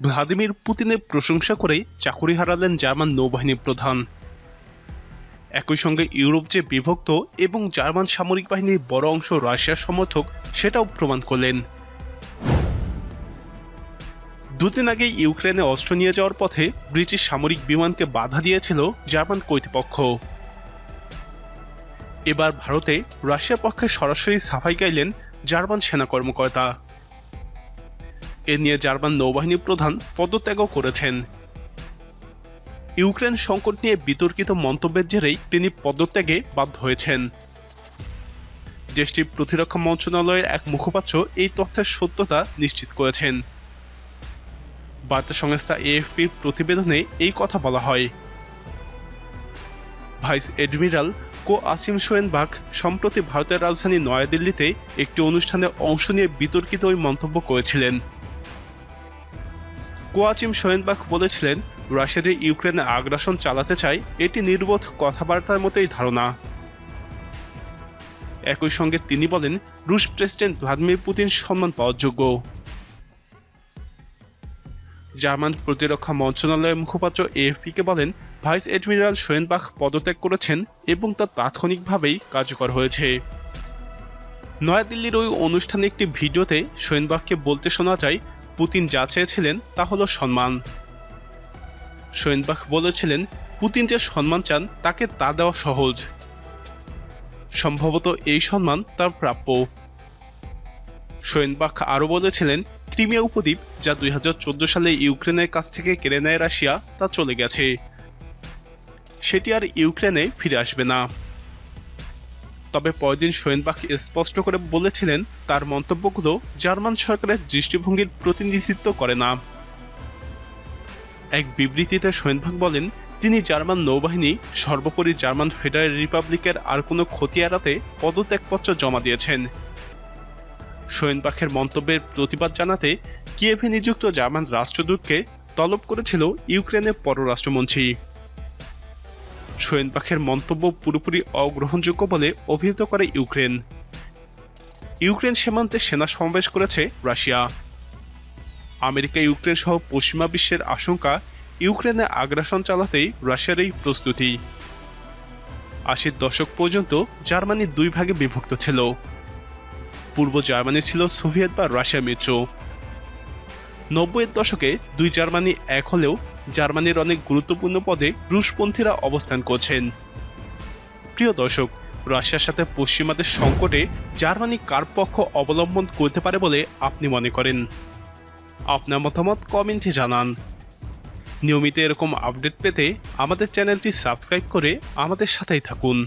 Vladimir পুতিনের প্রশংসা করে চাকুরি হারালেন জার্মান নৌবাহিনী প্রধান। একই সঙ্গে ইউরোপ যে বিভক্ত এবং জার্মান সামরিক বাহিনীর বড় অংশ রাশিয়ার সমর্থক, সেটাও প্রমাণ করলেন। দুদিন আগে ইউক্রেনে অস্ত্র নিয়ে যাওয়ার পথে ব্রিটিশ সামরিক বিমানকে বাধা দিয়েছিল জার্মান কর্তৃপক্ষ। এবার ভারতে রাশিয়া পক্ষে সরাসরি সাফাই গাইলেন জার্মান সেনা কর্মকর্তা। এ নিয়ে জার্মান নৌবাহিনী প্রধান পদত্যাগও করেছেন। ইউক্রেন সংকট নিয়ে বিতর্কিত মন্তব্যের জেরেই তিনি পদত্যাগে বাধ্য হয়েছেন। দেশটির প্রতিরক্ষা মন্ত্রণালয়ের এক মুখপাত্র এই তথ্যের সত্যতা নিশ্চিত করেছেন। বার্তা সংস্থা এএফপির প্রতিবেদনে এই কথা বলা হয়। ভাইস এডমিরাল কো আসিম সোয়েনবাগ সম্প্রতি ভারতের রাজধানী নয়াদিল্লিতে একটি অনুষ্ঠানে অংশ নিয়ে বিতর্কিত ওই মন্তব্য করেছিলেন। কোয়াচিম সোয়েনবাগ বলেছিলেন রাশিয়া যে ইউক্রেনে আগ্রাসন চালাতে চায়, এটি নির্বোধ কথাবার্তার মতোই ধারণা। একই সঙ্গে তিনি বলেন, রুশ প্রেসিডেন্ট ভ্লাদিমির পুতিন সম্মান পাওয়ার যোগ্য। জার্মান প্রতিরক্ষা মন্ত্রণালয়ের মুখপাত্র এএফপিকে বলেন, ভাইস এডমিরাল সোয়েনবাখ পদত্যাগ করেছেন এবং তা তাৎক্ষণিকভাবেই কার্যকর হয়েছে। নয়াদিল্লির ওই অনুষ্ঠানে একটি ভিডিওতে সোয়েনবাখকে বলতে শোনা যায় পুতিন যা চেয়েছিলেন তা হলো সম্মান। সোয়েনবাখ বলেছিলেন, পুতিন যে সম্মান চান, তাকে তা দেওয়া সহজ। সম্ভবত এই সম্মান তার প্রাপ্য। সোয়েনবাখ আরও বলেছিলেন, ক্রিমিয়া উপদ্বীপ, যা দুই হাজার চোদ্দ সালে ইউক্রেনের কাছ থেকে কেড়ে নেয় রাশিয়া, তা চলে গেছে। সেটি আর ইউক্রেনে ফিরে আসবে না। তবে পরদিন সোয়েনবাখ স্পষ্ট করে বলেছিলেন তার মন্তব্যগুলো জার্মান সরকারের দৃষ্টিভঙ্গির প্রতিনিধিত্ব করে না। এক বিবৃতিতে সোয়েনবাখ বলেন, তিনি জার্মান নৌবাহিনী, সর্বোপরি জার্মান ফেডারেল রিপাবলিকের আর কোনো ক্ষতি এড়াতে পদত্যাগপত্র জমা দিয়েছেন। সোয়েনবাখের মন্তব্যের প্রতিবাদ জানাতে কিয়েভে নিযুক্ত জার্মান রাষ্ট্রদূতকে তলব করেছিল ইউক্রেনের পররাষ্ট্রমন্ত্রী। সোয়েনবাখের মন্তব্য পুরোপুরি অগ্রহণযোগ্য বলে অভিহিত করে ইউক্রেন। ইউক্রেন সীমান্তে সেনা সমাবেশ করেছে রাশিয়া। আমেরিকা, ইউক্রেন সহ পশ্চিমা বিশ্বের আশঙ্কা ইউক্রেনে আগ্রাসন চালাতেই রাশিয়ার এই প্রস্তুতি। আশির দশক পর্যন্ত জার্মানি দুই ভাগে বিভক্ত ছিল। পূর্ব জার্মানি ছিল সোভিয়েত বা রাশিয়া মিত্র। নব্বইয়ের দশকে দুই জার্মানি এক হলেও জার্মানির অনেক গুরুত্বপূর্ণ পদে রুশপন্থীরা অবস্থান করছেন। প্রিয় দর্শক, রাশিয়ার সাথে পশ্চিমাদের সংকটে জার্মানি কার পক্ষ অবলম্বন করতে পারে বলে আপনি মনে করেন? আপনার মতামত কমেন্টে জানান। নিয়মিত এরকম আপডেট পেতে আমাদের চ্যানেলটি সাবস্ক্রাইব করে আমাদের সাথেই থাকুন।